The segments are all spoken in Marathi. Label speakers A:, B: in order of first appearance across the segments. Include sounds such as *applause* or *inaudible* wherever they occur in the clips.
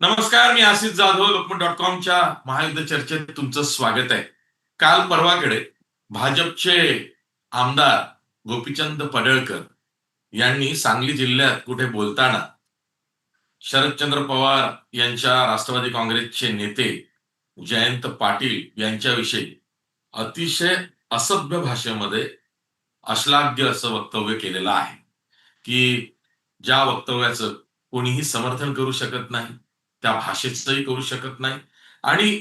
A: नमस्कार मी आशिष जाधव लोकमत डॉट कॉमच्या महायुद्ध चर्चेत तुमचं स्वागत आहे. काल परवाकडे भाजपचे आमदार गोपीचंद पडळकर यांनी सांगली जिल्ह्यात कुठे बोलताना शरदचंद्र पवार यांच्या राष्ट्रवादी काँग्रेसचे नेते जयंत पाटील यांच्याविषयी अतिशय असभ्य भाषेमध्ये अश्लाघ्य असं वक्तव्य केलेलं आहे की ज्या वक्तव्याचं कोणीही समर्थन करू शकत नाही त्या भाषेचंही करू शकत नाही. आणि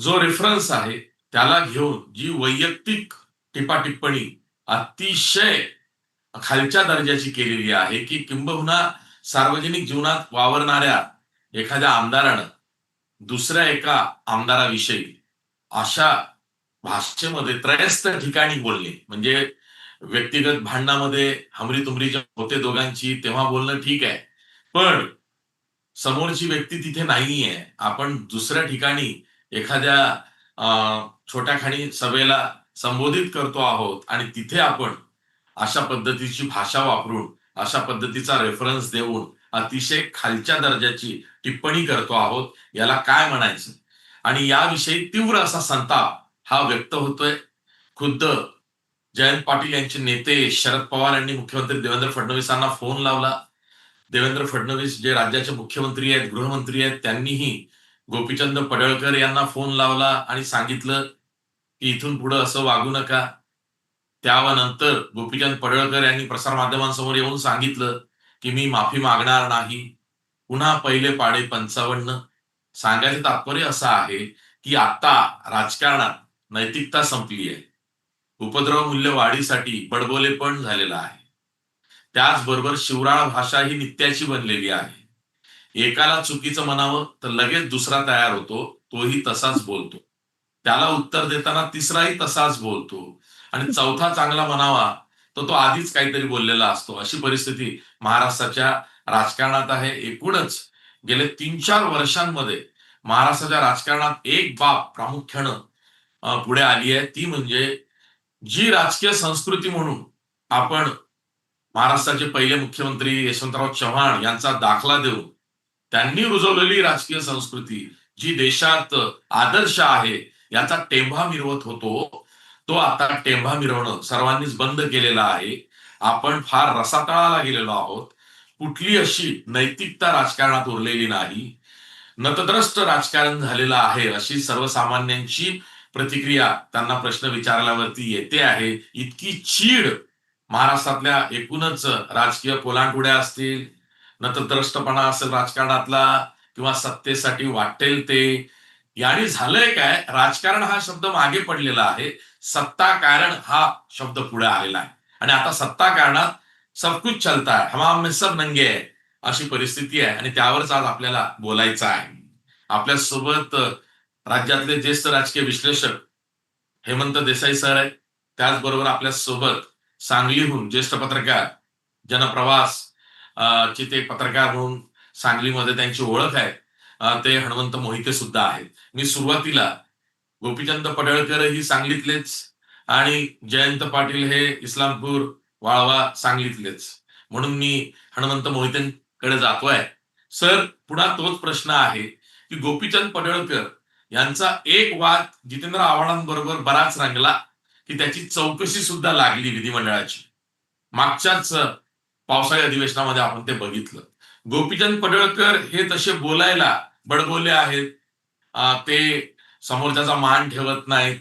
A: जो रेफरन्स आहे त्याला घेऊन जी वैयक्तिक टिपाटिप्पणी अतिशय खालच्या दर्जाची केलेली आहे की किंबहुना सार्वजनिक जीवनात वावरणाऱ्या एखाद्या आमदारानं दुसऱ्या एका आमदाराविषयी अशा भाषेमध्ये त्रयस्थ ठिकाणी बोलणे. म्हणजे व्यक्तिगत भांडणामध्ये हमरी तुमरी होते दोघांची तेव्हा बोलणं ठीक आहे. पण समोरची व्यक्ती तिथे नाहीये. आपण दुसऱ्या ठिकाणी एखाद्या छोट्या खाणी सभेला संबोधित करतो आहोत आणि तिथे आपण अशा पद्धतीची भाषा वापरून अशा पद्धतीचा रेफरन्स देऊन अतिशय खालच्या दर्जाची टिप्पणी करतो आहोत याला काय म्हणायचं? आणि याविषयी तीव्र असा संताप हा व्यक्त होतोय. खुद्द जयंत पाटील यांचे नेते शरद पवार यांनी मुख्यमंत्री देवेंद्र फडणवीसांना फोन लावला. देवेंद्र फडणवीस जे राज्याचे मुख्यमंत्री आहेत गृहमंत्री आहेत त्यांनीही गोपीचंद पडळकर यांना फोन लावला आणि सांगितलं की इथून पुढे असं वागू नका. त्यानंतर गोपीचंद पडळकर यांनी प्रसारमाध्यमांसमोर येऊन सांगितलं की मी माफी मागणार नाही. पुन्हा पहिले पाडे पंचावन्न. सांगायचं तात्पर्य असं आहे की आता राजकारणात नैतिकता संपली आहे. उपद्रव मूल्य वाढीसाठी बडबोले पण झालेला आहे. त्याचबरोबर शिवराळ भाषा ही नित्याची बनलेली आहे. एकाला चुकीचं म्हणावं तर लगेच दुसरा तयार होतो तोही तसाच बोलतो. त्याला उत्तर देताना तिसराही तसाच बोलतो. आणि चौथा चांगला म्हणावा तर तो आधीच काहीतरी बोललेला असतो. अशी परिस्थिती महाराष्ट्राच्या राजकारणात आहे. एकूणच गेले तीन चार वर्षांमध्ये महाराष्ट्राच्या राजकारणात एक बाब प्रामुख्यानं पुढे आली आहे. ती म्हणजे जी राजकीय संस्कृती म्हणून आपण महाराष्ट्राचे पहिले मुख्यमंत्री यशवंतराव चव्हाण यांचा दाखला देऊन त्यांनी रुजवलेली राजकीय संस्कृती जी देशात आदर्श आहे याचा टेंभा मिरवत होतो. तो आता टेंभा मिरवणं सर्वांनीच बंद केलेला आहे. आपण फार रसातळाला गेलेलो आहोत. कुठली अशी नैतिकता राजकारणात उरलेली नाही. नतद्रष्ट राजकारण झालेलं आहे अशी सर्वसामान्यांची प्रतिक्रिया त्यांना प्रश्न विचारल्यावरती येते आहे. इतकी चीड महाराष्ट्रातल्या एकूणच राजकीय कोलांटुड्या असतील नतद्रष्टपणा असेल राजकारणातला किंवा सत्तेसाठी वाटेल ते याने झालंय काय? राजकारण हा शब्द मागे पडलेला आहे. सत्ता कारण हा शब्द पुढे आलेला आहे. आणि आता सत्ता कारणात सबकुच चलता है. हमाम में सब नंगे आहे अशी परिस्थिती आहे. आणि त्यावरच आज आपल्याला बोलायचं आहे. आपल्यासोबत राज्यातले ज्येष्ठ राजकीय विश्लेषक हेमंत देसाई सर आहे त्याचबरोबर आपल्यासोबत सांगलीहून ज्येष्ठ पत्रकार जनप्रवास चे ते पत्रकार म्हणून सांगलीमध्ये त्यांची ओळख आहे ते हनुमंत मोहिते सुद्धा आहेत. मी सुरुवातीला गोपीचंद पडळकर ही सांगलीतलेच आणि जयंत पाटील हे इस्लामपूर वाळवा सांगलीतलेच. म्हणून मी हनुमंत मोहितेंकडे जातोय. सर पुन्हा तोच प्रश्न आहे की गोपीचंद पडळकर यांचा एक वाद जितेंद्र आव्हाडांबरोबर बराच रंगला. की त्याची चौकशी सुद्धा लागली विधिमंडळाची. मागच्याच पावसाळी अधिवेशनामध्ये आपण ते बघितलं. गोपीचंद पडळकर हे तसे बोलायला बडबोले आहेत. ते समोरच्याचा मान ठेवत नाहीत.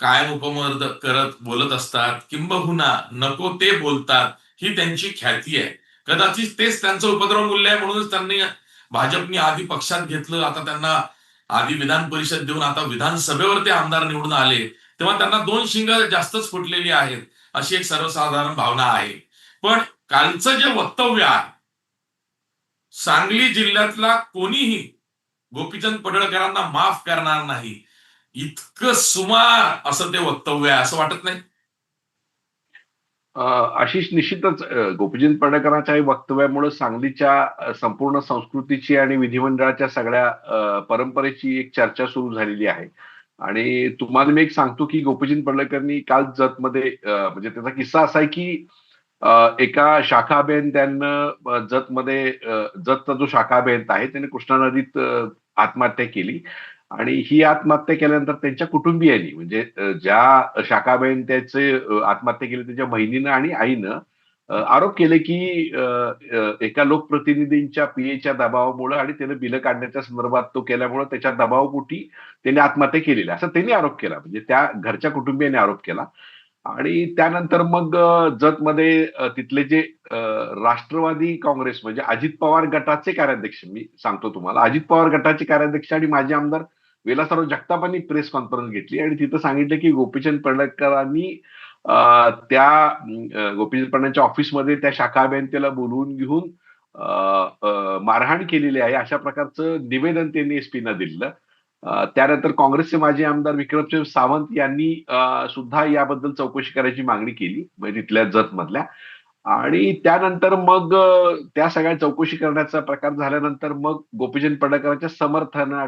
A: कायम उपमर्द करत बोलत असतात. किंबहुना नको ते बोलतात ही त्यांची ख्याती आहे. कदाचित तेच त्यांचं उपद्रव मूल्य आहे म्हणूनच त्यांनी भाजपने आधी पक्षात घेतलं. आता त्यांना आधी विधान परिषद देऊन आता विधानसभेवर ते आमदार निवडून आले. तेव्हा त्यांना दोन शिंग जास्तच फुटलेली आहेत अशी एक सर्वसाधारण भावना आहे. पण कालचं जे वक्तव्य आहे सांगली जिल्ह्यातला कोणीही गोपीचंद पडळकरांना माफ करणार नाही इतकं सुमार असं ते वक्तव्य आहे असं वाटत नाही?
B: आशिष निश्चितच गोपीचंद पडळकरांच्या वक्तव्यामुळे सांगलीच्या संपूर्ण संस्कृतीची आणि विधिमंडळाच्या सगळ्या परंपरेची एक चर्चा सुरू झालेली आहे. आणि तुम्हाला मी एक सांगतो की गोपीचंद पडळकरनी काल जतमध्ये म्हणजे त्याचा किस्सा असा आहे की एका शाखाबेन त्यांना जतमध्ये जतचा जो शाखाबेन आहे त्याने कृष्णा नदीत आत्महत्या केली. आणि ही आत्महत्या केल्यानंतर त्यांच्या कुटुंबियांनी म्हणजे ज्या शाखाबेन त्याचे आत्महत्या केली त्याच्या बहिणीनं आणि आईनं आरोप केले की एका लोकप्रतिनिधींच्या पीएच्या दबावामुळे आणि त्याने बिलं काढण्याच्या संदर्भात तो केल्यामुळे त्याच्या दबावपोटी त्याने आत्महत्या केलेली असं असा त्यांनी आरोप केला. म्हणजे त्या घरच्या कुटुंबियाने आरोप केला. आणि त्यानंतर मग जतमध्ये तिथले जे राष्ट्रवादी काँग्रेस म्हणजे अजित पवार गटाचे कार्याध्यक्ष मी सांगतो तुम्हाला अजित पवार गटाचे कार्याध्यक्ष आणि माजी आमदार विलासराव जगतापांनी प्रेस कॉन्फरन्स घेतली. आणि तिथं सांगितलं की गोपीचंद पडळकरांनी त्या अ, ऑफिसमध्ये त्या शाखा अभियंत्याला बोलवून घेऊन मारहाण केलेली आहे अशा प्रकारचं निवेदन त्यांनी एसपीना दिलं त्यानंतर काँग्रेसचे माजी आमदार विक्रमसिंह सावंत यांनी सुद्धा याबद्दल चौकशी करायची मागणी केली म्हणजे तिथल्या जत मधल्या आणि त्यानंतर मग त्या सगळ्या चौकशी करण्याचा प्रकार झाल्यानंतर मग गोपीचंद पडळकरांच्या समर्थना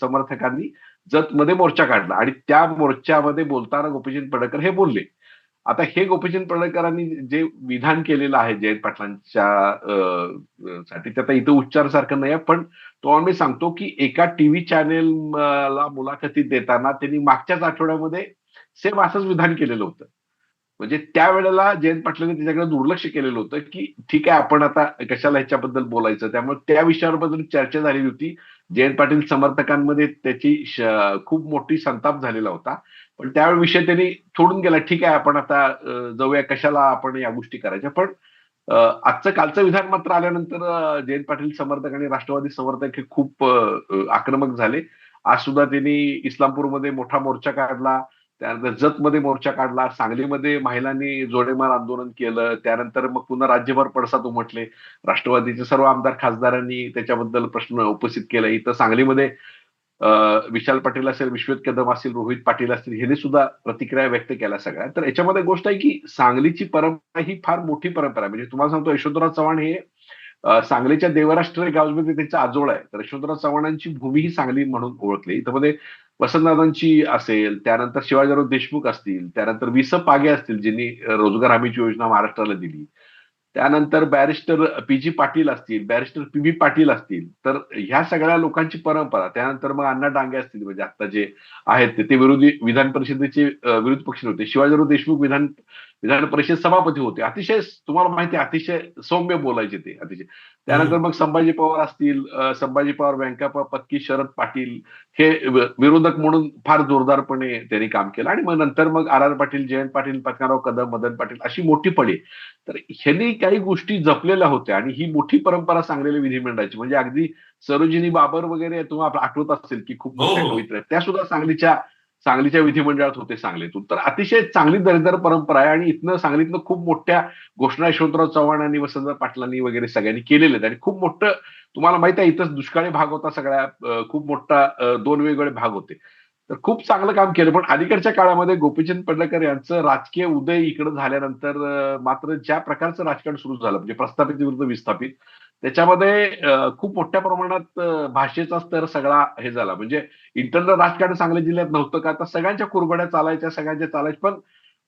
B: समर्थकांनी जतमध्ये मोर्चा काढला. आणि त्या मोर्चामध्ये बोलताना गोपीचंद पडळकर हे बोलले आता हे गोपीचंद पडळकरांनी जे विधान केलेलं आहे जयंत पाटलांच्या साठी त्याचा इथं उच्चार सारखं नाही आहे, पण तो आम्ही सांगतो की एका टीव्ही चॅनेलला मुलाखती देताना त्यांनी मागच्याच आठवड्यामध्ये सेम असंच विधान केलेलं होतं. म्हणजे त्यावेळेला जयंत पाटलांनी त्याच्याकडे दुर्लक्ष केलेलं होतं की ठीक आहे आपण आता कशाला ह्याच्याबद्दल बोलायचं? त्यामुळे त्या विषयाबद्दल चर्चा झालेली होती. जयंत पाटील समर्थकांमध्ये त्याची खूप मोठी संताप झालेला होता. पण त्यावेळी विषय त्यांनी सोडून गेला. ठीक आहे आपण आता जाऊया कशाला आपण या गोष्टी करायच्या. पण आजचं कालचं विधान मात्र आल्यानंतर जयंत पाटील समर्थक आणि राष्ट्रवादी समर्थक हे खूप आक्रमक झाले. आज सुद्धा त्यांनी इस्लामपूरमध्ये मोठा मोर्चा काढला. त्यानंतर जतमध्ये मोर्चा काढला सांगलीमध्ये महिलांनी जोडेमार आंदोलन केलं त्यानंतर मग पुन्हा राज्यभर पडसाद उमटले. राष्ट्रवादीचे सर्व आमदार खासदारांनी त्याच्याबद्दल प्रश्न उपस्थित केला. इथं सांगलीमध्ये विशाल पाटील असेल विश्वेत कदम असतील रोहित पाटील असतील ह्यांनी सुद्धा प्रतिक्रिया व्यक्त केल्या सगळ्या. तर याच्यामध्ये गोष्ट आहे की सांगलीची परंपरा ही फार मोठी परंपरा आहे. म्हणजे तुम्हाला सांगतो यशवंतराव चव्हाण हे सांगलीच्या देवराष्ट्र गावमध्ये त्यांचा आजोळ आहे. तर यशवंतराव चव्हाणांची भूमी ही सांगली म्हणून ओळखली. इथं मध्ये वसंतदादांची असेल त्यानंतर शिवाजीराव देशमुख असतील त्यानंतर विस पागे असतील ज्यांनी रोजगार हमीची योजना महाराष्ट्राला दिली. त्यानंतर बॅरिस्टर पी जी पाटील असतील बॅरिस्टर पी बी पाटील असतील तर ह्या सगळ्या लोकांची परंपरा त्यानंतर मग अण्णा डांगे असतील म्हणजे आता जे आहेत ते- विरोधी विधान परिषदेचे विरोधी पक्ष होते शिवाजीराव देशमुख विधान विधान परिषद सभापती होते. अतिशय तुम्हाला माहिती आहे अतिशय सौम्य बोलायचे ते अतिशय. त्यानंतर मग संभाजी पवार असतील संभाजी पवार व्यंकप्पा पत्की शरद पाटील हे विरोधक म्हणून फार जोरदारपणे त्यांनी काम केलं. आणि मग नंतर मग आर आर पाटील जयंत पाटील पत्काराव कदम मदन पाटील अशी मोठी फळी तर ह्यांनी काही गोष्टी जपलेल्या होत्या आणि ही मोठी परंपरा सांगलेली विधिमंडळाची म्हणजे अगदी सरोजिनी बाबर वगैरे तुम्हाला आठवत असेल की खूप
A: हो,
B: मोठ्या
A: हो.
B: कवित्र्या आहेत. त्या सुद्धा सांगलीच्या सांगलीच्या विधिमंडळात होते सांगलीतून. तर अतिशय चांगली दर्जेदार परंपरा आहे आणि इथनं सांगलीतनं खूप मोठ्या घोषणा यशवंतराव चव्हाणांनी वसंतराव पाटलांनी वगैरे सगळ्यांनी केलेले आहेत आणि खूप मोठं तुम्हाला माहीत आहे इथंच दुष्काळी भाग होता सगळ्या खूप मोठा दोन वेगवेगळे भाग होते. तर खूप चांगलं काम केलं. पण अलीकडच्या काळामध्ये गोपीचंद पडळकर यांचं राजकीय उदय इकडे झाल्यानंतर मात्र ज्या प्रकारचं राजकारण सुरू झालं म्हणजे प्रस्थापित विरुद्ध विस्थापित त्याच्यामध्ये खूप मोठ्या प्रमाणात भाषेचा स्तर सगळा हे झाला. म्हणजे इंटरनल राजकारण सांगली जिल्ह्यात नव्हतं का? आता सगळ्यांच्या कुरबड्या चालायच्या सगळ्यांच्या चालायच्या पण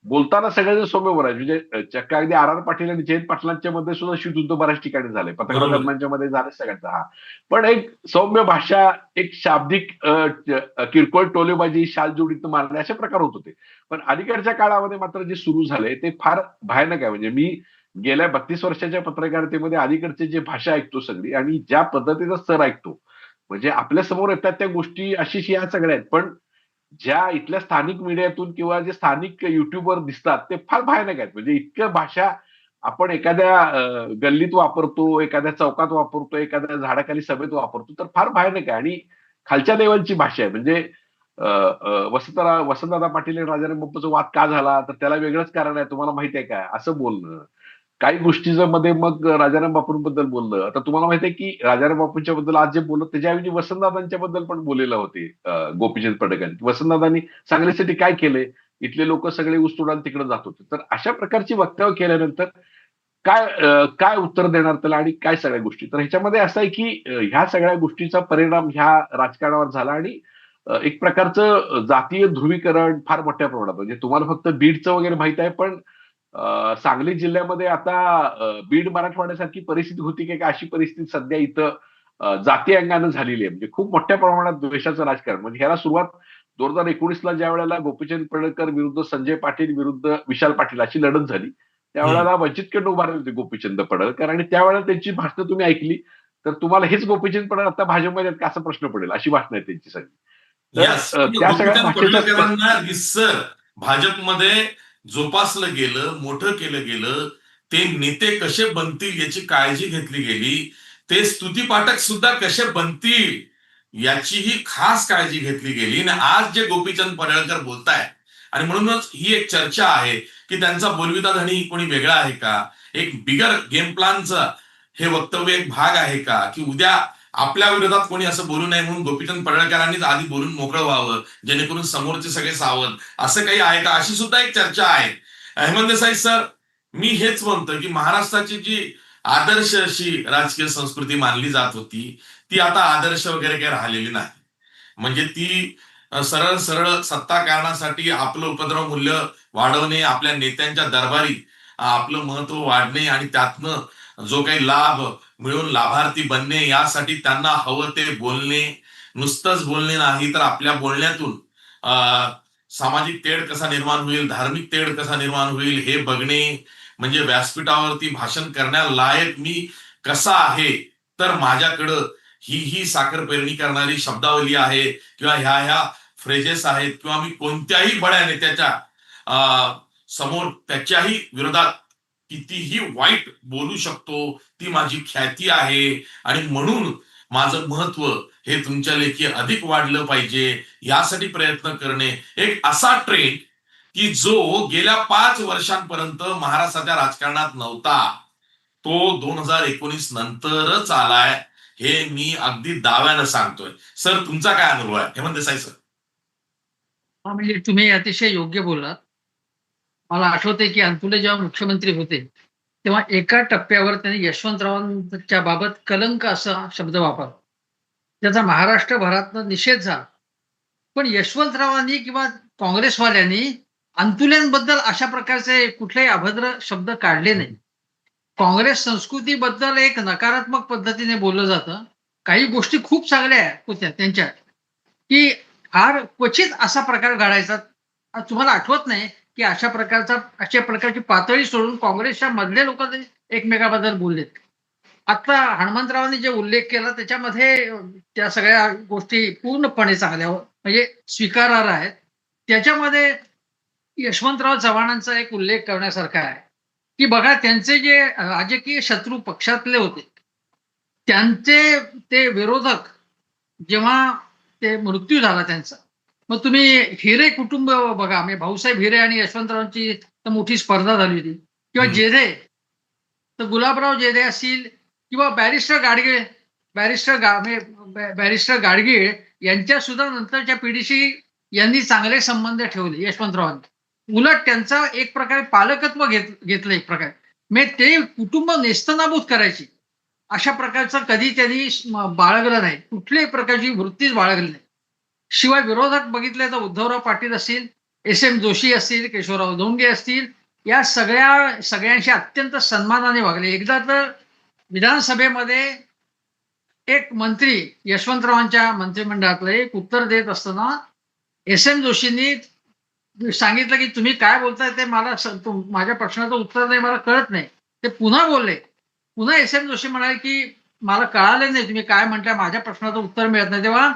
B: बोलताना सगळ्यांचे सौम्य बोलायचे. म्हणजे चक्क अगदी आर आर पाटील आणि जयंत पाटलांच्या मध्ये सुद्धा शीतयुद्ध बऱ्याच ठिकाणी झाले. पत्रकार
A: बरोबर.
B: दरम्यानच्या मध्ये झालं सगळ्यांचं हा. पण एक सौम्य भाषा एक शाब्दिक किरकोळ टोलेबाजी शाल जोडीत मारणे असे प्रकार होत होते. पण अलीकडच्या काळामध्ये मात्र जे सुरू झाले ते फार भयानक आहे. म्हणजे मी गेल्या बत्तीस वर्षाच्या पत्रकारितेमध्ये अलीकडचे जे भाषा ऐकतो सगळी आणि ज्या पद्धतीचा सर ऐकतो म्हणजे आपल्यासमोर येतात त्या गोष्टी अशीच या सगळ्या आहेत. पण ज्या इथल्या स्थानिक मीडियातून किंवा जे स्थानिक युट्यूबवर दिसतात ते फार भयानक आहेत. म्हणजे इतकं भाषा आपण एखाद्या गल्लीत वापरतो एखाद्या चौकात वापरतो एखाद्या झाडाखाली सभेत वापरतो तर फार भयानक आहे. आणि खालच्या लेवलची भाषा आहे. म्हणजे वसंतरा वसंतदादा पाटील आणि राजाराम बाप्पूचा वाद का झाला? तर त्याला वेगळंच कारण आहे. तुम्हाला माहिती आहे का? असं बोलणं. काही गोष्टीचं मध्ये मग राजाराम बापूंबद्दल बोललं आता तुम्हाला माहिती आहे की राजाराम बापूंच्या बद्दल आज जे बोललं त्याच्याऐवजी वसंतदादांच्या बद्दल पण बोललेलं होते गोपीचंद पडकांनी वसंतदादांनी सांगलीसाठी काय केले इथले लोक सगळे ऊसतोडाला तिकडे जात होते. तर अशा प्रकारची वक्तव्य केल्यानंतर काय काय उत्तर देणार त्याला आणि काय सगळ्या गोष्टी? तर ह्याच्यामध्ये असं आहे की ह्या सगळ्या गोष्टीचा परिणाम ह्या राजकारणावर झाला आणि एक प्रकारचं जातीय ध्रुवीकरण फार मोठ्या प्रमाणात. म्हणजे तुम्हाला फक्त बीडचं वगैरे माहीत आहे पण सांगली जिल्ह्यामध्ये आता बीड मराठवाड्यासारखी परिस्थिती होती की काय अशी परिस्थिती सध्या इथं जाती अंगानं झालेली आहे. म्हणजे खूप मोठ्या प्रमाणात द्वेषाचं राजकारण. म्हणजे ह्याला सुरुवात दोन हजार एकोणीसला ज्या वेळेला गोपीचंद पडळकर विरुद्ध संजय पाटील विरुद्ध विशाल पाटील अशी लढत झाली. त्यावेळेला वंचितकडे उभारले होते गोपीचंद पडळकर. आणि त्यावेळेला त्यांची भाषणं तुम्ही ऐकली तर तुम्हाला हेच गोपीचंद पडळ आता भाजपमध्ये आहेत का असा प्रश्न पडेल? अशी भाषणं आहेत त्यांची सगळी. तर, त्या सगळ्या
A: गोपीचंद
B: भाषेचा
A: पडळकरांना रिसर भाजपमध्ये जोपासलं गेलं मोठं केलं गेलं ते नेते कसे बनतील याची काळजी घेतली गेली ते स्तुतीपाठक सुद्धा कसे बनतील याचीही खास काळजी घेतली गेली. आणि आज जे गोपीचंद पडळकर बोलताय आणि म्हणूनच ही एक चर्चा आहे की त्यांचा बोलविता धणी कोणी वेगळा आहे का? एक बिगर गेम प्लॅनचा हे वक्तव्य एक भाग आहे का? की उद्या आपल्या विरोधात कोणी असं बोलू नये म्हणून गोपीचंद पडळकरांनीच आधी बोलून मोकळं व्हावं जेणेकरून समोरचे सगळे सावध. असं काही आहे का? अशी सुद्धा एक चर्चा आहे. अहमद देसाई सर मी हेच म्हणतो की महाराष्ट्राची जी आदर्श अशी राजकीय संस्कृती मानली जात होती ती आता आदर्श वगैरे काही राहिलेली नाही. म्हणजे ती सरळ सरळ सत्ता कारणासाठी आपलं उपद्रव मूल्य वाढवणे आपल्या नेत्यांच्या दरबारी आपलं महत्त्व वाढणे आणि त्यातनं जो काही लाभ मिळून लाभार्थी बनणे यासाठी त्यांना हवं ते बोलणे. नुसतंच बोलणे नाही तर आपल्या बोलण्यातून सामाजिक तेढ कसा निर्माण होईल धार्मिक तेढ कसा निर्माण होईल हे बघणे म्हणजे व्यासपीठावरती भाषण करण्यालायक मी कसा आहे तर माझ्याकडं ही ही साखर पेरणी करणारी शब्दावली आहे किंवा ह्या ह्या फ्रेजेस आहेत किंवा मी कोणत्याही बड्या नेत्याच्या समोर त्याच्याही विरोधात कितीही वाईट बोलू शकतो ती माझी ख्याती आहे. आणि म्हणून माझं महत्त्व हे तुमच्या लेखी अधिक वाढलं पाहिजे. यासाठी प्रयत्न करणे एक असा ट्रेंड की जो गेल्या पाच वर्षांपर्यंत महाराष्ट्राच्या राजकारणात नव्हता. तो दोन हजार एकोणीस नंतरच आलाय. हे मी अगदी दाव्यानं सांगतोय. सर तुमचा काय अनुभव आहे? हेमंत देसाई सर.
C: म्हणजे तुम्ही अतिशय योग्य बोललात. मला आठवते की अंतुले जेव्हा मुख्यमंत्री होते तेव्हा एका टप्प्यावर त्यांनी यशवंतरावांच्या बाबत कलंक असा शब्द वापरला. त्याचा महाराष्ट्रभरातनं निषेध झाला. पण यशवंतरावांनी किंवा काँग्रेसवाल्यांनी अंतुल्यांबद्दल अशा प्रकारचे कुठलेही अभद्र शब्द काढले नाही. काँग्रेस संस्कृतीबद्दल एक नकारात्मक पद्धतीने बोललं जातं. काही गोष्टी खूप चांगल्या होत्या त्यांच्या की फार क्वचित असा प्रकार घडायचा. तुम्हाला आठवत नाही की अशा प्रकारचा अशा प्रकारची पातळी सोडून काँग्रेसच्या मधले लोक एकमेकाबद्दल बोललेत. आता हनुमंतरावांनी जे उल्लेख केला त्याच्यामध्ये त्या सगळ्या गोष्टी पूर्णपणे चांगल्या हो-, म्हणजे स्वीकारार्ह आहेत. त्याच्यामध्ये यशवंतराव चव्हाणांचा एक उल्लेख करण्यासारखा आहे की बघा त्यांचे जे राजकीय शत्रू पक्षातले होते त्यांचे ते विरोधक जेव्हा ते मृत्यू झाला त्यांचा मग तुम्ही हिरे कुटुंब बघा. म्हणजे भाऊसाहेब हिरे आणि यशवंतरावांची तर मोठी स्पर्धा झाली होती. किंवा. जेधे तर गुलाबराव जेधे असतील किंवा बॅरिस्टर गाडगीळ बॅरिस्टर गा बॅरिस्टर गाडगीळ यांच्या सुद्धा नंतरच्या पिढीशी यांनी चांगले संबंध ठेवले यशवंतरावांनी. उलट त्यांचा एक प्रकारे पालकत्व घेत घेतलं एक प्रकारे. म्हणजे ते कुटुंब नेस्तनाबूत करायची. अशा प्रकारचं कधी त्यांनी बाळगलं नाही. कुठल्याही प्रकारची वृत्तीच बाळगली नाही. शिवाय विरोधक बघितले तर उद्धवराव पाटील असतील एस एम जोशी असतील केशवराव धोंगे असतील या सगळ्या सगळ्यांशी अत्यंत सन्मानाने वागले. एकदा तर विधानसभेमध्ये एक मंत्री यशवंतरावांच्या मंत्रिमंडळातलं एक उत्तर देत असताना एस एम जोशींनी सांगितलं की तुम्ही काय बोलताय ते मला माझ्या प्रश्नाचं उत्तर नाही मला कळत नाही. ते पुन्हा बोलले. पुन्हा एस एम जोशी म्हणाले की मला कळाले नाही तुम्ही काय म्हणताय माझ्या प्रश्नाचं उत्तर मिळत नाही. तेव्हा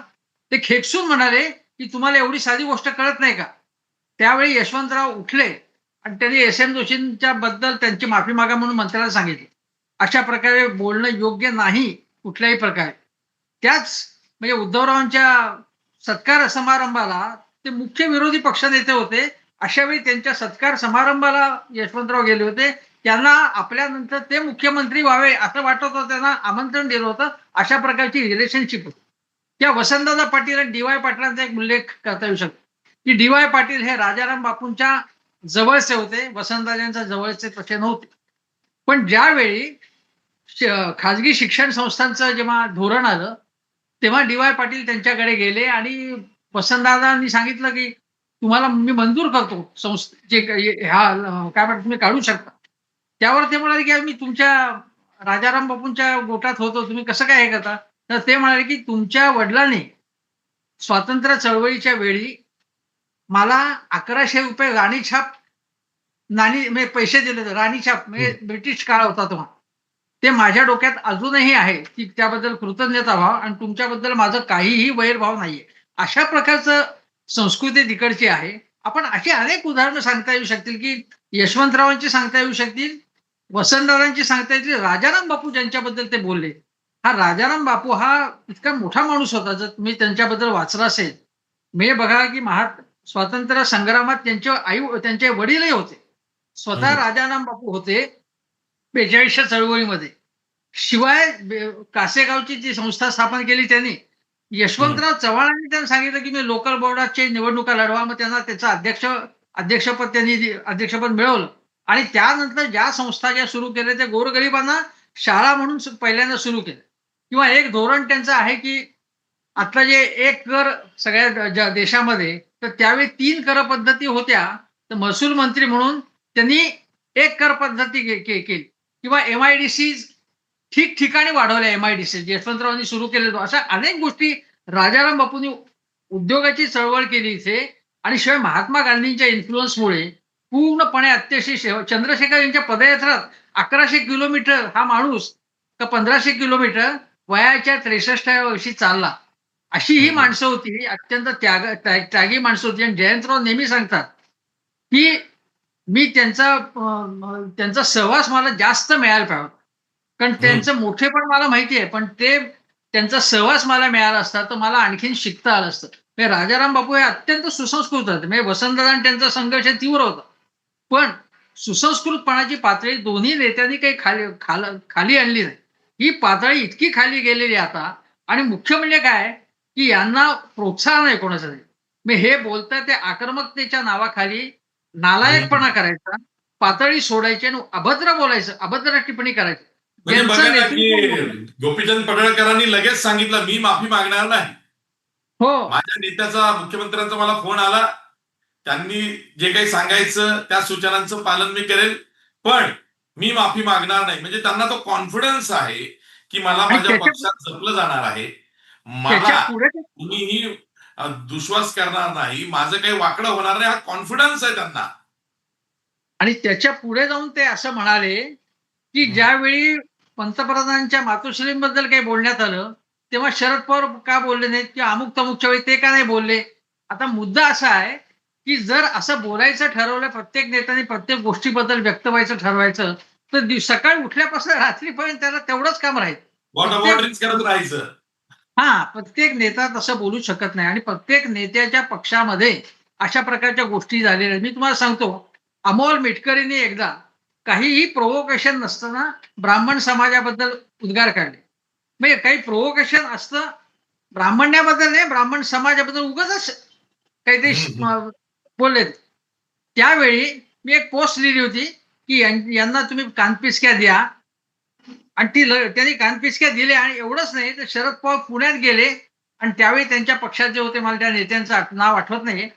C: ते खेकसून म्हणाले की तुम्हाला एवढी साधी गोष्ट कळत नाही का? त्यावेळी यशवंतराव उठले आणि त्यांनी एस एम जोशींच्या बद्दल त्यांची माफी मागा म्हणून मंत्र्याला सांगितले. अशा प्रकारे बोलणं योग्य नाही कुठल्याही प्रकारे. त्याच म्हणजे उद्धवरावांच्या सत्कार समारंभाला ते मुख्य विरोधी पक्षनेते होते. अशा वेळी त्यांच्या सत्कार समारंभाला यशवंतराव गेले होते. त्यांना आपल्यानंतर ते मुख्यमंत्री व्हावे असं वाटत होतं त्यांना आमंत्रण दिलं होतं. अशा प्रकारची रिलेशनशिप होती. त्या वसंतदादा पाटील आणि डी वाय पाटलांचा एक उल्लेख करता येऊ शकतो. की डी वाय पाटील हे राजाराम बापूंच्या जवळचे होते वसंतदादांच्या जवळचे तसे नव्हते. पण ज्यावेळी खाजगी शिक्षण संस्थांचं जेव्हा धोरण आलं तेव्हा डी वाय पाटील त्यांच्याकडे गेले आणि वसंतदादांनी सांगितलं की तुम्हाला मी मंजूर करतो संस्थे ह्या काय म्हणतात तुम्ही काढू शकता. त्यावर ते म्हणाले की मी तुमच्या राजाराम बापूंच्या गोटात होतो तुम्ही कसं काय हे करता? तर ते म्हणाले की तुमच्या वडिलांनी स्वातंत्र्य चळवळीच्या वेळी मला अकराशे रुपये राणी छाप नाणी म्हणजे पैसे दिले राणी छाप म्हणजे ब्रिटिश काळ होता तेव्हा. ते माझ्या डोक्यात अजूनही आहे की त्याबद्दल कृतज्ञता भाव आणि तुमच्याबद्दल माझं काहीही वैरभाव नाहीये. अशा प्रकारचं संस्कृती तिकडची आहे. आपण अशी अनेक उदाहरणं सांगता येऊ शकतील की यशवंतरावांची सांगता येऊ शकतील वसंतरावांची सांगता येतील राजाराम बापू ज्यांच्याबद्दल ते बोलले. हा राजाराम बापू हा इतका मोठा माणूस होता जर तुम्ही त्यांच्याबद्दल वाचला असेल मी बघा की महा स्वातंत्र्य संग्रामात त्यांचे आई त्यांचे वडीलही होते. स्वतः. राजाराम बापू होते बेचाळीसच्या चळवळीमध्ये. शिवाय कासेगावची जी संस्था स्थापन केली त्यांनी यशवंतराव चव्हाणांनी त्यांना सांगितलं की मी लोकल बोर्डाची निवडणुका लढवा मग त्यांना त्याचं अध्यक्ष अध्यक्षपद त्यांनी अध्यक्षपद मिळवलं. आणि त्यानंतर ज्या संस्था ज्या सुरू केल्या त्या गोरगरिबांना शाळा म्हणून पहिल्यांदा सुरू केलं. किंवा एक धोरण त्यांचं आहे की आता जे एक कर सगळ्या देशामध्ये तर त्यावेळी तीन कर पद्धती होत्या. तर महसूल मंत्री म्हणून त्यांनी एक कर पद्धती के- केली. किंवा एम आय डी सी ठिकठिकाणी वाढवल्या एम आय डी सी यशवंतरावांनी सुरू केले अशा अनेक गोष्टी राजाराम बापूंनी उद्योगाची चळवळ केली इथे. आणि शिवाय महात्मा गांधींच्या इन्फ्लुअन्समुळे पूर्णपणे अत्यशी चंद्रशेखर यांच्या पदयात्रात अकराशे किलोमीटर हा माणूस का पंधराशे किलोमीटर वयाच्या त्रेसष्टाव्या वर्षी चालला. अशी ही. माणसं होती अत्यंत त्याग त्या- त्यागी माणसं होती. आणि जयंतराव नेहमी सांगतात की मी त्यांचा त्यांचा सहवास मला जास्त मिळायला पाहिजे. कारण त्यांचं मोठेपण मला माहिती आहे पण ते त्यांचा सहवास मला मिळाला असता तर मला आणखीन शिकता आलं असतं. म्हणजे राजाराम बापू हे अत्यंत सुसंस्कृत होते. म्हणजे वसंतदादा आणि त्यांचा संघर्ष तीव्र होता. पण सुसंस्कृतपणाची पातळी दोन्ही नेत्यांनी काही खाली खाल खाली आणली नाही. ही पातळी इतकी खाली गेलेली आता. आणि मुख्य म्हणजे काय? की यांना प्रोत्साहन आहे कोणाचं तरी. मी हे बोलता ते आक्रमकतेच्या नावाखाली नालायकपणा करायचा पातळी सोडायची आणि अभद्र बोलायचं अभद्र टिप्पणी करायची.
A: म्हणजे गोपीचंद पडळकरांनी लगेच सांगितलं मी माफी मागणार नाही.
C: हो.
A: माझ्या नेत्याचा मुख्यमंत्र्यांचा मला फोन आला. त्यांनी जे काही सांगायचं त्या सूचनांचं पालन मी करेल. पण मी माफी मागणार नाही. म्हणजे त्यांना तो कॉन्फिडन्स आहे की मला माझ्या पक्षात जपलं जाणार आहे. मला कुणीही दुश्वास करणार नाही. माझं काही वाकडं होणार नाही. हा कॉन्फिडन्स आहे त्यांना.
C: आणि त्याच्या पुढे जाऊन ते असं म्हणाले की. ज्यावेळी पंतप्रधानांच्या मातोश्रींबद्दल काही बोलण्यात आलं तेव्हा शरद पवार का बोलले नाहीत? किंवा अमुक तमुकच्या वेळी ते का नाही बोलले? आता मुद्दा असा आहे की जर असं बोलायचं ठरवलं प्रत्येक नेत्याने प्रत्येक गोष्टीबद्दल व्यक्त व्हायचं ठरवायचं तर सकाळी उठल्यापासून रात्रीपर्यंत त्याला तेवढंच काम राहील. हा प्रत्येक नेता तसं बोलू शकत नाही आणि प्रत्येक नेत्याच्या पक्षामध्ये अशा प्रकारच्या गोष्टी झालेल्या आहेत. मी तुम्हाला सांगतो अमोल मिटकरींनी एकदा काहीही प्रोवोकेशन नसताना ब्राह्मण समाजाबद्दल उद्गार काढले. म्हणजे काही प्रोवोकेशन असतं ब्राह्मण्याबद्दल नाही ब्राह्मण समाजाबद्दल उगाच काहीतरी बोलले. त्यावेळी मी एक पोस्ट लिहिली होती की यांना तुम्ही कानपिचक्या द्या. आणि ती त्यांनी कानपिचक्या दिल्या आणि एवढंच नाही तर शरद पवार पुण्यात गेले आणि त्यावेळी त्यांच्या पक्षात जे होते मला त्या नेत्यांचं नाव आठवत नाही.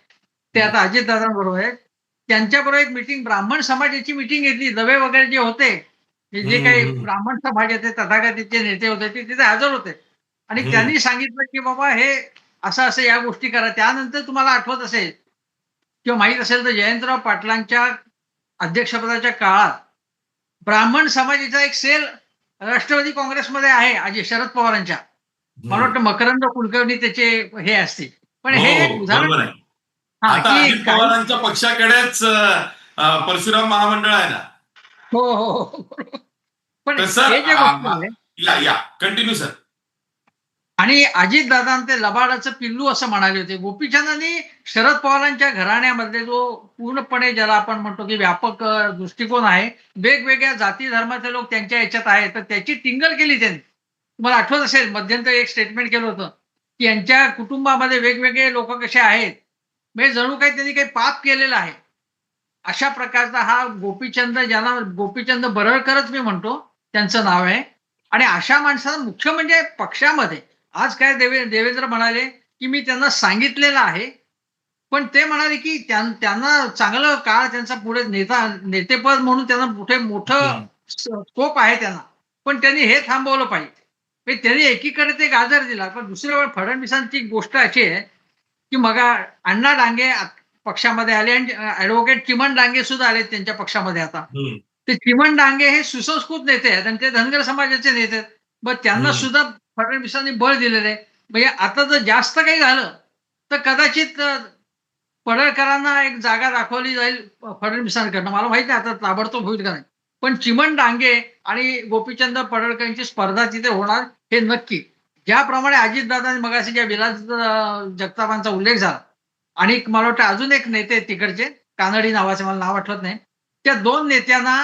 C: ते आता अजितदादांबरोबर आहेत. त्यांच्याबरोबर एक मिटिंग ब्राह्मण समाजाची मिटिंग घेतली. दवे वगैरे जे होते जे काही. ब्राह्मण समाजाचे तथागतीचे नेते होते ते तिथे हजर होते. आणि. त्यांनी सांगितलं की बाबा हे असं असं या गोष्टी करा. त्यानंतर तुम्हाला आठवत असेल किंवा माहीत असेल तर जयंतराव पाटलांच्या अध्यक्षपदाच्या काळात ब्राह्मण समाजाचा एक सेल राष्ट्रवादी काँग्रेसमध्ये आहे अजय शरद पवारांच्या. मला वाटतं मकरंद कुलकर्णी त्याचे हे असतील. पण हे
A: हो, हो,
C: उदाहरण हा,
A: पवारांच्या पक्षाकडेच परशुराम महामंडळ आहे ना?
C: हो हो हो. पण हे जे
A: या या कंटिन्यू सर
C: आणि अजितदादा ते लबाडाचं पिल्लू असं म्हणाले होते. गोपीचंदांनी शरद पवारांच्या घराण्यामध्ये जो पूर्णपणे ज्याला आपण म्हणतो की व्यापक दृष्टिकोन आहे वेगवेगळ्या जाती धर्माचे लोक त्यांच्या याच्यात आहेत. तर त्याची टिंगल केली त्यांनी. तुम्हाला आठवत असेल मध्यंतरी एक स्टेटमेंट केलं होतं की यांच्या कुटुंबामध्ये वेगवेगळे लोक कसे आहेत? म्हणजे जणू काही त्यांनी काही पाप केलेलं आहे. अशा प्रकारचा हा गोपीचंद ज्याला गोपीचंद बरळकरच मी म्हणतो त्यांचं नाव आहे. आणि अशा माणसाला मुख्य म्हणजे पक्षामध्ये आज काय देवे देवेंद्र म्हणाले की मी त्यांना सांगितलेलं आहे पण ते म्हणाले की त्यां- त्यांना चांगलं काळ त्यांचा पुढे नेता नेतेपद म्हणून त्यांना कुठे मोठं. स्कोप आहे त्यांना पण त्यांनी हे थांबवलं पाहिजे त्यांनी एकीकडे ते गाजर दिला पण दुसऱ्या फडणवीसांची गोष्ट अशी आहे की मग अण्णा डांगे पक्षामध्ये आले आणि ऍडव्होकेट चिमन डांगे सुद्धा आले त्यांच्या पक्षामध्ये आता. ते चिमन डांगे हे सुसंस्कृत नेते आहेत आणि ते धनगर समाजाचे नेते आहेत मग त्यांना. सुद्धा फडणवीसांनी बळ दिलेलं. आहे म्हणजे आता जर जास्त काही झालं तर कदाचित पडळकरांना एक जागा दाखवली जाईल फडणवीसांकडनं. मला माहीत नाही आता ताबडतोब होईल का नाही. पण चिमण डांगे आणि गोपीचंद पडळकरांची स्पर्धा तिथे होणार हे नक्की. ज्याप्रमाणे अजितदादांनी मगाशी ज्या विलास जगतापांचा उल्लेख झाला आणि मला वाटतं अजून एक नेते तिकडचे कानडी नावाचे मला नाव आठवत नाही. त्या दोन नेत्यांना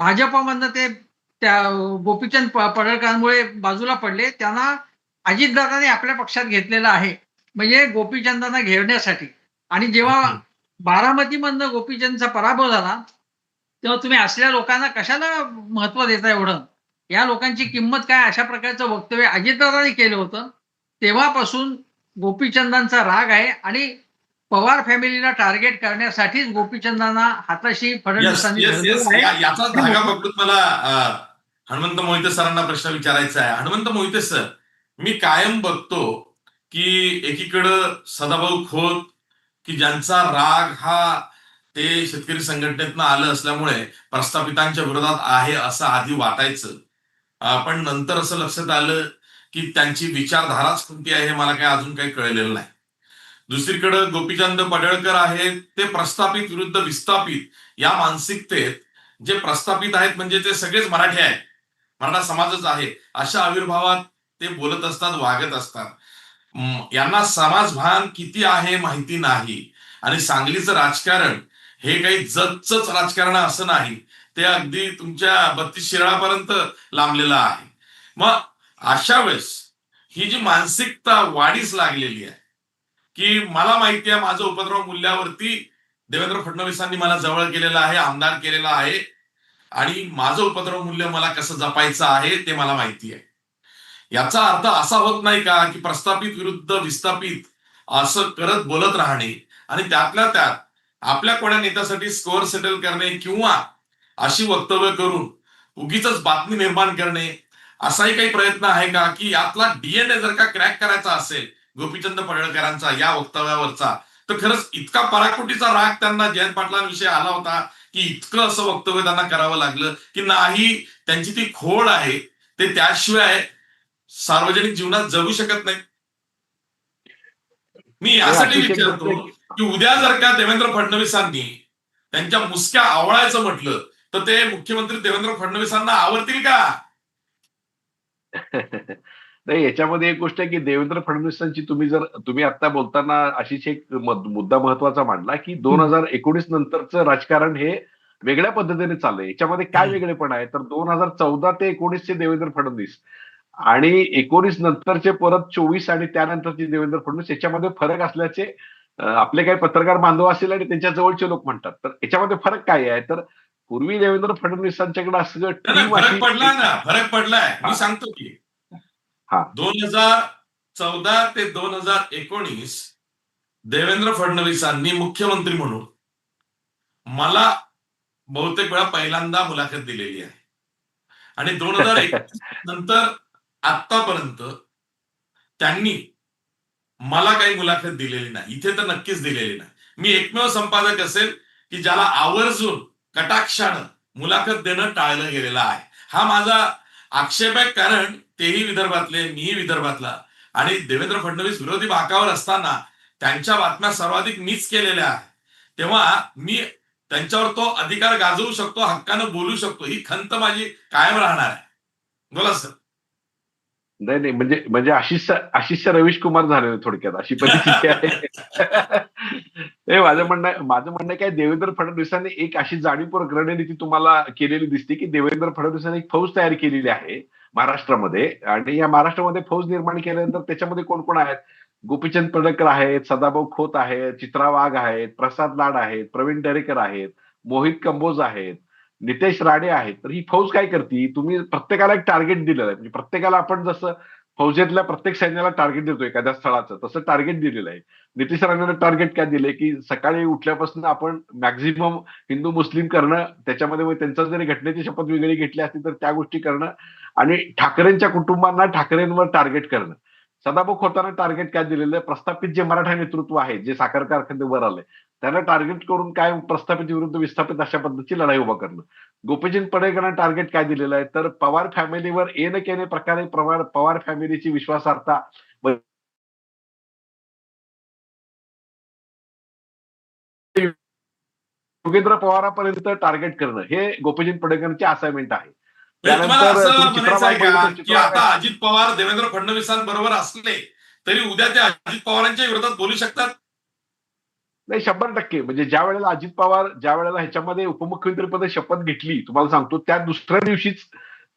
C: भाजपमधनं ते त्या गोपीचंद पडळकरांमुळे बाजूला पडले त्यांना अजितदादांनी आपल्या पक्षात घेतलेलं आहे म्हणजे गोपीचंदांना घेण्यासाठी आणि जेव्हा. बारामतीमधनं गोपीचंदचा पराभव झाला तेव्हा तुम्ही असल्या लोकांना कशाला महत्त्व देता एवढं या लोकांची किंमत काय अशा प्रकारचं वक्तव्य अजितदादांनी केलं होतं तेव्हापासून गोपीचंदांचा राग आहे आणि पवार फॅमिलीला टार्गेट करण्यासाठीच गोपीचंदांना हाताशी फडणवीसांनी
A: yes, yes.
C: धरलेलं आहे.
A: या- याचाच धागा पकडून मला हनुमंत मोहिते सरांना प्रश्न विचारायचा आहे. हनुमंत मोहिते सर मी कायम बघतो की एकीकडं सदाभाऊ खोत की ज्यांचा राग हा ते शेतकरी संघटनेतनं आलं असल्यामुळे प्रस्थापितांच्या विरोधात आहे असं आधी वाटायचं. पण नंतर असं लक्षात आलं की त्यांची विचारधाराच कोणती आहे हे मला काही अजून काही कळलेलं नाही. दुसरीकडं गोपीचंद पडळकर आहेत ते प्रस्थापित विरुद्ध विस्थापित या मानसिकतेत जे प्रस्थापित आहेत म्हणजे ते सगळेच मराठी आहेत. मराठा समाजच आहे. अशा आविर्भावात ते बोलत असतात वागत असतात. यांना यांना समाजभान किती आहे माहिती नाही. आणि सांगलीचं राजकारण हे काही जगच राजकारण असं नाही. ते अगदी तुमच्या बत्तीस शिराळापर्यंत लांबलेलं आहे. मग अशा वेळेस ही जी मानसिकता वाढीस लागलेली आहे की मला माहिती आहे माझं उपद्रव मूल्यावरती देवेंद्र फडणवीसांनी मला जवळ केलेलं आहे आमदार केलेला आहे. आणि माझं उपद्रव मूल्य मला कसं जपायचं आहे ते मला माहिती आहे. याचा अर्थ असा होत नाही का की प्रस्थापित विरुद्ध विस्थापित असं करत बोलत राहणे आणि त्यातल्या त्यात आपल्या कोण्या नेत्यासाठी स्कोअर सेटल करणे किंवा अशी वक्तव्य करून उगीच बातमी निर्माण करणे असाही काही प्रयत्न आहे का की यातला डीएनए जर का क्रॅक करायचा असेल गोपीचंद पडळकरांचा या वक्तव्यावरचा तर खरंच इतका पराकोटीचा राग त्यांना जयंत पाटलांविषयी आला होता की इतकं असं वक्तव्य त्यांना करावं लागलं की नाही त्यांची ती खोड आहे ते त्याशिवाय सार्वजनिक जीवनात जगू शकत नाही. मी यासाठी विचारतो की उद्या जर का देवेंद्र फडणवीसांनी त्यांच्या मुसक्या आवळायचं म्हटलं तर ते मुख्यमंत्री देवेंद्र फडणवीसांना आवडतील का? *laughs*
B: नाही याच्यामध्ये एक गोष्ट आहे की देवेंद्र फडणवीसांची तुम्ही जर तुम्ही आता बोलताना अशीच एक मद- मुद्दा महत्त्वाचा मांडला की दोन हजार एकोणीस नंतरचं राजकारण हे वेगळ्या पद्धतीने चाललंय याच्यामध्ये काय. वेगळेपण आहे तर दोन हजार चौदा ते एकोणीसचे देवेंद्र फडणवीस आणि एकोणीस नंतरचे परत चोवीस आणि त्यानंतरचे देवेंद्र फडणवीस याच्यामध्ये फरक असल्याचे आपले काही पत्रकार बांधव असतील आणि त्यांच्या जवळचे लोक म्हणतात तर याच्यामध्ये फरक काय आहे तर पूर्वी देवेंद्र फडणवीसांच्याकडे असं team
A: फरक पडलाय ना फरक पडलाय. मी सांगतो की. दोन हजार चौदा ते दोन हजार एकोणीस देवेंद्र फडणवीसांनी मुख्यमंत्री म्हणून मला बहुतेक वेळा पहिल्यांदा मुलाखत दिलेली आहे. आणि दोन हजार एकवीस *laughs* नंतर आतापर्यंत त्यांनी मला काही मुलाखत दिलेली नाही. इथे तर नक्कीच दिलेली नाही. मी एकमेव संपादक असेल की ज्याला आवर्जून कटाक्षानं मुलाखत देणं टाळलं गेलेलं आहे. हा माझा आक्षेप आहे कारण तेही विदर्भातले मीही विदर्भातला. आणि देवेंद्र फडणवीस विरोधी बाकावर असताना त्यांच्या बातम्या सर्वाधिक मीच केलेल्या आहेत. तेव्हा मी त्यांच्यावर तो अधिकार गाजवू शकतो हक्कानं बोलू शकतो ही खंत माझी कायम राहणार आहे. बोला सर.
B: नाही नाही म्हणजे म्हणजे आशिष आशिष रवीश कुमार झाले थोडक्यात अशी *laughs* परिस्थिती आहे. हे माझं म्हणणं माझं म्हणणं काय देवेंद्र फडणवीसांनी एक अशी जाणीवपूर्वक रणनीती तुम्हाला केलेली दिसते की देवेंद्र फडणवीसांनी एक फौज तयार केलेली आहे महाराष्ट्रामध्ये. आणि या महाराष्ट्रामध्ये फौज निर्माण केल्यानंतर त्याच्यामध्ये कोण कोण आहेत? गोपीचंद पडळकर आहेत सदाभाऊ खोत आहेत चित्रा वाघ आहेत प्रसाद लाड आहेत प्रवीण दरेकर आहेत मोहित कंबोज आहेत नितेश राणे आहेत. तर ही फौज काय करते? तुम्ही प्रत्येकाला एक टार्गेट दिलेलं आहे. म्हणजे प्रत्येकाला आपण जसं फौजेतल्या प्रत्येक सैन्याला टार्गेट देतो एखाद्या स्थळाचं. तसं टार्गेट दिलेलं आहे. नितीश राणेनं टार्गेट काय दिलंय की सकाळी उठल्यापासून आपण मॅक्झिमम हिंदू मुस्लिम करणं त्याच्यामध्ये त्यांचा जरी घटनेची शपथ वेगळी घेतली असती तर त्या गोष्टी करणं आणि ठाकरेंच्या कुटुंबांना ठाकरेंवर टार्गेट करणं. सदाभाऊ खोताना टार्गेट काय दिलेलं आहे? प्रस्थापित जे मराठा नेतृत्व आहे जे साखर कारखान्यावर आलंय त्यांना टार्गेट करून काय प्रस्थापित विरुद्ध विस्थापित अशा पद्धतीची लढाई उभा करणं. गोपीचंद पडळकरांना टार्गेट काय दिलेलं आहे? तर पवार फॅमिलीवर येन केने प्रकारे पवार पवार फॅमिलीची विश्वासार्हता योगेंद्र पवारापर्यंत टार्गेट करणं हे गोपीचंद पडळकरांचे असाइनमेंट आहे. त्यानंतर
A: आता अजित पवार देवेंद्र फडणवीसांबरोबर असले तरी उद्या ते अजित पवारांच्या विरोधात बोलू शकतात?
B: नाही शंभर टक्के. म्हणजे ज्या वेळेला अजित पवार ज्या वेळेला ह्याच्यामध्ये उपमुख्यमंत्रीपद शपथ घेतली तुम्हाला सांगतो त्या दुसऱ्या दिवशीच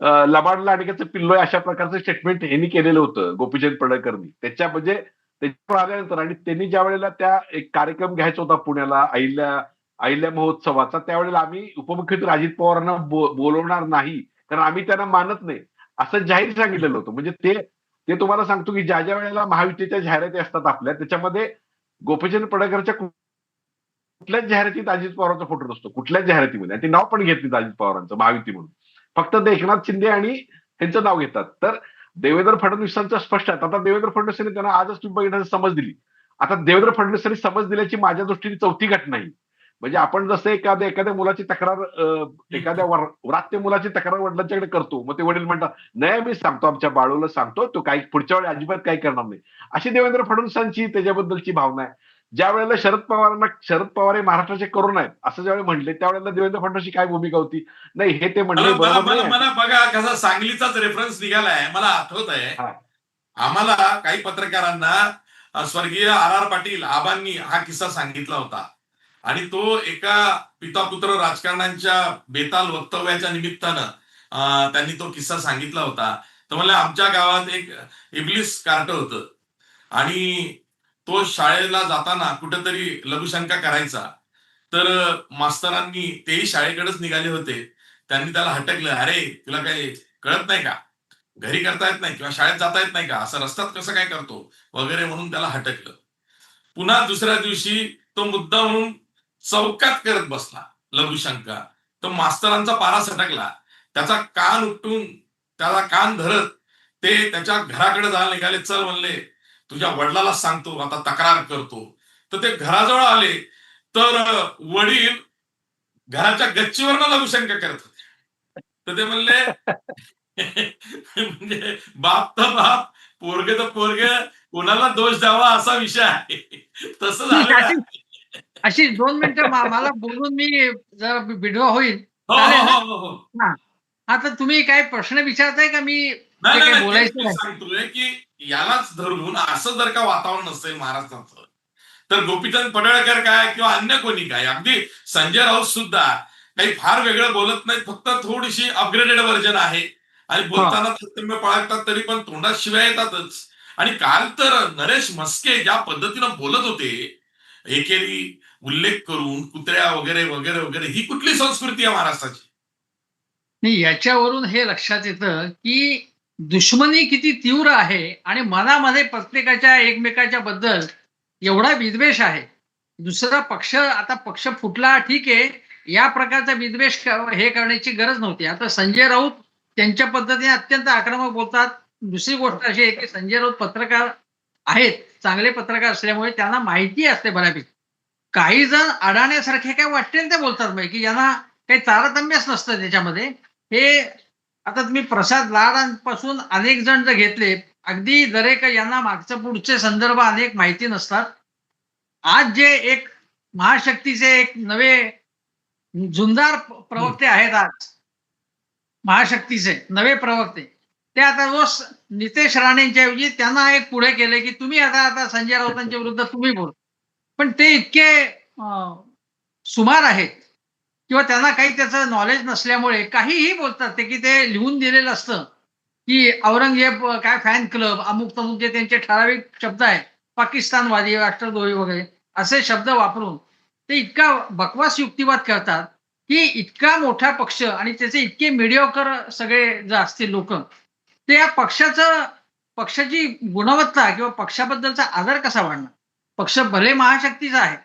B: लबाड लबाडला पिल्लोय अशा प्रकारचं स्टेटमेंट यांनी केलेलं होतं गोपीचंद पडळकरनी. त्याच्या म्हणजे त्याच्यावर आल्यानंतर आणि त्यांनी ज्या वेळेला त्या एक कार्यक्रम घ्यायचा होता पुण्याला अहिल्या अहिल्या महोत्सवाचा त्यावेळेला आम्ही उपमुख्यमंत्री अजित पवारांना बोलवणार नाही कारण आम्ही त्यांना मानत नाही. असं जाहीर सांगितलेलं होतं. म्हणजे ते ते तुम्हाला सांगतो की ज्या ज्या वेळेला महायुतीच्या जाहिराती असतात आपल्या त्याच्यामध्ये गोपीचंद पडळकरच्या कुठल्याच जाहिरातीत अजित पवारांचा फोटो नसतो. कुठल्याच जाहिरातीमध्ये. आणि ते नाव पण घेत नाहीत अजित पवारांचं महायुती म्हणून. फक्त ते एकनाथ शिंदे आणि त्यांचं नाव घेतात. तर देवेंद्र फडणवीसांचं स्पष्ट आहे. आता देवेंद्र फडणवीसांनी त्यांना आजच तुम्ही बघितलं समज दिली. आता देवेंद्र फडणवीसांनी समज दिल्याची माझ्या दृष्टीने चौथी घटना ही. म्हणजे आपण जसं एखाद्या एखाद्या मुलाची तक्रार एखाद्या व्रात्य मुलाची तक्रार वडिलांच्याकडे करतो. मग ते वडील म्हणतात नाही मी सांगतो आमच्या बाळूला सांगतो. तो काही पुढच्या वेळी अजिबात काही करणार नाही. अशी देवेंद्र फडणवीसांची त्याच्याबद्दलची भावना आहे. ज्या वेळेला शरद पवारांना शरद पवार हे महाराष्ट्राचे करोना आहेत असं ज्यावेळी म्हणले त्यावेळेला देवेंद्र फडणवीसची काय भूमिका होती? नाही हे ते म्हणले
A: मला बघा कसा सांगलीचाच रेफरन्स निघालाय मला आठवत आहे. आम्हाला काही पत्रकारांना स्वर्गीय आर आर पाटील आबांनी हा किस्सा सांगितला होता. आणि तो एका पिता पुत्र राजकारणांच्या बेताल वक्तव्याच्या निमित्तानं त्यांनी तो किस्सा सांगितला होता. तर मला आमच्या गावात एक इबलिस कार्ट होतं. आणि तो शाळेला जाताना कुठेतरी लघुशंका करायचा. तर मास्तरांनी तेही शाळेकडेच निघाले होते. त्यांनी त्याला हटकलं अरे तुला काही कळत नाही का? घरी करता येत नाही किंवा शाळेत जाता येत नाही का? असं रस्त्यात कसं काय करतो? वगैरे म्हणून त्याला हटकलं. पुन्हा दुसऱ्या दिवशी तो मुद्दा म्हणून चौकात करत बसला लघुशंका. तो मास्तरांचा पारा सटकला. त्याचा कान उपटून त्याला कान धरत ते त्याच्या घराकडे जायला निघाले. चल म्हणले तुझ्या वडिलाला सांगतो आता तक्रार करतो. तर ते घराजवळ आले तर वडील घराच्या गच्चीवरनं लघुशंका करत होते. तर ते म्हणले *laughs* म्हणजे बाप तर बाप पोरग तर पोरग कोणाला दोष द्यावा असा विषय आहे. तसं *laughs* झालं.
C: अशी दोन मिनिटं मला बोलून मी जरा बिडवा होईल.
A: हो हो हो
C: आता तुम्ही काय प्रश्न विचारताय का? मी बोलायचं.
A: सांगतोय की यालाच धरून असं जर का वातावरण नसेल महाराष्ट्राचं तर गोपीचंद पडळकर काय किंवा अन्य कोणी काय? अगदी संजय राऊत सुद्धा काही फार वेगळं बोलत नाहीत फक्त थोडीशी अपग्रेडेड व्हर्जन आहे. आणि बोलताना तत्म्य पाळतात तरी पण तोंडात शिवाय येतातच. आणि काल तर नरेश म्हस्के ज्या पद्धतीनं बोलत होते एकेरी उल्लेख करून कुत्र्या वगैरे वगैरे वगैरे ही कुठली संस्कृती आहे महाराष्ट्राची?
C: याच्यावरून हे लक्षात येतं की दुश्मनी किती तीव्र आहे आणि मनामध्ये प्रत्येकाच्या एकमेकाच्या बद्दल एवढा विद्वेष आहे. दुसरा पक्ष आता पक्ष फुटला ठीक आहे. या प्रकारचा विद्वेष हे करण्याची गरज नव्हती. आता संजय राऊत त्यांच्या पद्धतीने अत्यंत आक्रमक बोलतात. दुसरी गोष्ट अशी आहे की संजय राऊत पत्रकार आहेत चांगले पत्रकार असल्यामुळे त्यांना माहिती असते बऱ्यापैकी. काही जण अडाण्यासारखे काय वाटेल ते बोलतात म्हणजे की यांना काही तारतम्यच नसतं त्याच्यामध्ये. हे आता तुम्ही प्रसाद लाडांपासून अनेक जण जर घेतले अगदी दरेक यांना मागचं पुढचे संदर्भ अनेक माहिती नसतात. आज जे एक महाशक्तीचे एक नवे झुंजार प्रवक्ते आहेत आज महाशक्तीचे नवे प्रवक्ते ते आता रोज नितेश राणेंच्या ऐवजी त्यांना एक पुढे केले की तुम्ही आता आता संजय राऊतांच्या विरुद्ध तुम्ही बोल. पण ते इतके अं, सुमार आहेत. किंवा त्यांना काही त्याचं नॉलेज नसल्यामुळे काहीही बोलतात ते की ते लिहून दिलेलं असतं की औरंगजेब काय फॅन क्लब अमुक तमुक जे त्यांचे ठराविक शब्द आहेत पाकिस्तानवादी राष्ट्रद्रोही वगैरे असे शब्द वापरून ते इतका बकवास युक्तिवाद करतात की इतका मोठा पक्ष आणि त्याचे इतके मिडिओकर सगळे जे असतील लोक ते या पक्षाचं पक्षाची गुणवत्ता किंवा पक्षाबद्दलचा आदर कसा वाढणार? पक्ष भले महाशक्तीचा आहे